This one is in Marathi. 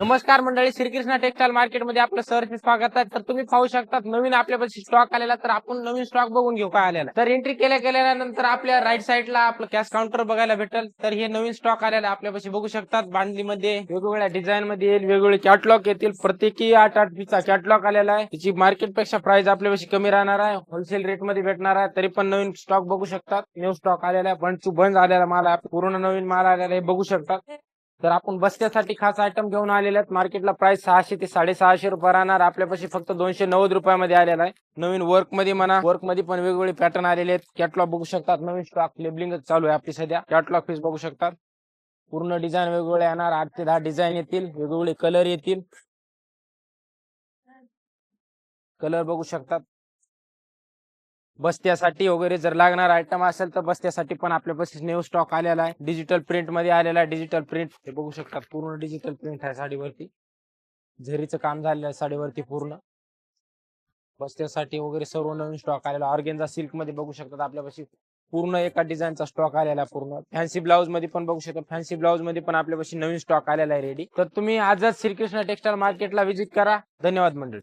नमस्कार मंडळी श्रीकृष्ण टेक्सटाईल मार्केटमध्ये आपलं सहर्ष स्वागत आहे. तर तुम्ही पाहू शकता नवीन आपल्यापाशी स्टॉक आलेला तर आपण नवीन स्टॉक बघून घेऊ काय आलेला तर एंट्री केल्या केल्यानंतर आपल्या राईट साईडला आपलं कॅश काउंटर बघायला भेटेल. तर हे नवीन स्टॉक आलेला आपल्यापाशी बघू शकतात. बांधलीमध्ये वेगवेगळ्या डिझाईन मध्ये येईल वेगवेगळे कॅटलॉग येतील. प्रत्येकी आठ आठ पीसचा कॅटलॉग आलेला आहे. त्याची मार्केटपेक्षा प्राइस आपल्यापाशी कमी राहणार आहे. होलसेल रेटमध्ये भेटणार आहे. तरी पण नवीन स्टॉक बघू शकतात. न्यू स्टॉक आलेला आहे. बंद बंद आलेला माल आहे. पूर्ण नवीन माल आलेला आहे. बघू शकतात. तर आपण बस्त्यासाठी खास आयटम घेऊन आलेले आहेत. मार्केटला प्राइस सहाशे ते साडेसहाशे रुपये राहणार. आपल्यापाशी फक्त दोनशे नव्वद रुपयामध्ये आलेला आहे. नवीन वर्कमध्ये म्हणा वर्कमध्ये पण वेगवेगळे पॅटर्न आलेले आहेत. कॅटलॉग बघू शकतात. नवीन स्टॉक लेबलिंग चालू आहे आपली सध्या. कॅटलॉग पीस बघू शकतात. पूर्ण डिझाईन वेगवेगळे येणार. आठ ते दहा डिझाईन येतील. वेगवेगळे कलर येतील. कलर बघू शकतात. बस्त्यासाठी वगैरे जर लागणार आयटम असेल तर बस्त्यासाठी पण आपल्यापाशी न्यू स्टॉक आलेला आहे. डिजिटल प्रिंटमध्ये आलेला आहे. डिजिटल प्रिंट हे बघू शकतात पूर्ण डिजिटल प्रिंट आहे साडीवरती. झरीचं काम झालेलं आहे साडीवरती पूर्ण. बस्त्यासाठी वगैरे सर्व नवीन स्टॉक आलेला ऑर्गेन्झा सिल्कमध्ये बघू शकतात आपल्यापाशी पूर्ण एका डिझाईनचा स्टॉक आलेला आहे पूर्ण. फॅन्सी ब्लाऊजमध्ये पण बघू शकता. फॅन्सी ब्लाऊजमध्ये पण आपल्यापाशी नवीन स्टॉक आलेला आहे रेडी तर तुम्ही आजच श्रीकृष्ण टेक्सटाईल मार्केटला व्हिजिट करा. धन्यवाद मंडळी.